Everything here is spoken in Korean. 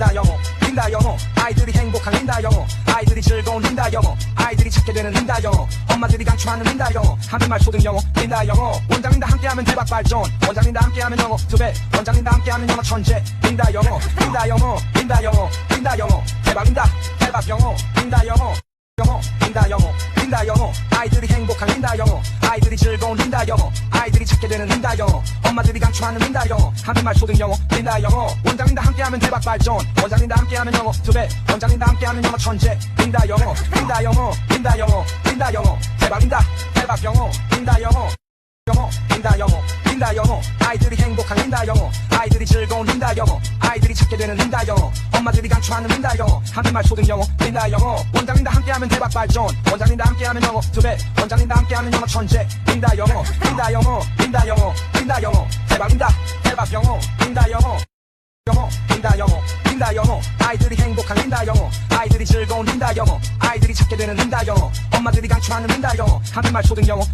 린다 영어 린다 영어 아이들이 행복한 린다 영어 아이들이 즐거운 린다 영어 아이들이 찾게 되는 린다 영어 엄마들이 강추하는 린다 영어 한국말 초등 영어 린다 영어 원장님과 함께하면 대박 발전 원장님과 함께하면 영어 두배 원장님과 함께하면 영어 천재 린다 영어 린다 영어 린다 영어 린다 영어 대박 린다 대박 영어 린다 영어 영어 린다 영어 린다 영어 아이들이 행복한 린다 영어 아이들이 즐거운 린다 영어 아이들이 찾게 되는 린다 영어 엄마들이 강추하는 린다 영어 한국말 초등 영어 린다 영어. 원장님과 함께하면 대박 발전. 원장님과 함께하면 영어 두배. 원장님과 함께하면 영어 천재 린다 영어 린다 영어 린다 영어 린다 영어. 대박 린다. 대박 영어 린다 영어. 영어 린다 영어 린다 영어. 아이들이 행복한 린다 영어. 아이들이 즐거운 린다 영어. 아이들이 찾게 되는 린다 영어. 엄마들이 강추하는 린다 영어. 한국말 초등 영어 린다 영어. 원장님과 함께하면 대박 발전. 원장님과 함께하면 영어 두배. 원장님과 함께하면 영어 천재. 린다 영어 린다 영어 린다 영어 린다 영어. 대박 린다. 대박 영어 린다 영어. 영어 린다 영어 린다 영어. 아이들이 행복한 린다 영어. 아이들이 즐거운 린다 영어. 아이들이 찾게 되는 린다 영어. 엄마들이 강추하는 린다 영어. 한국말 초등 영어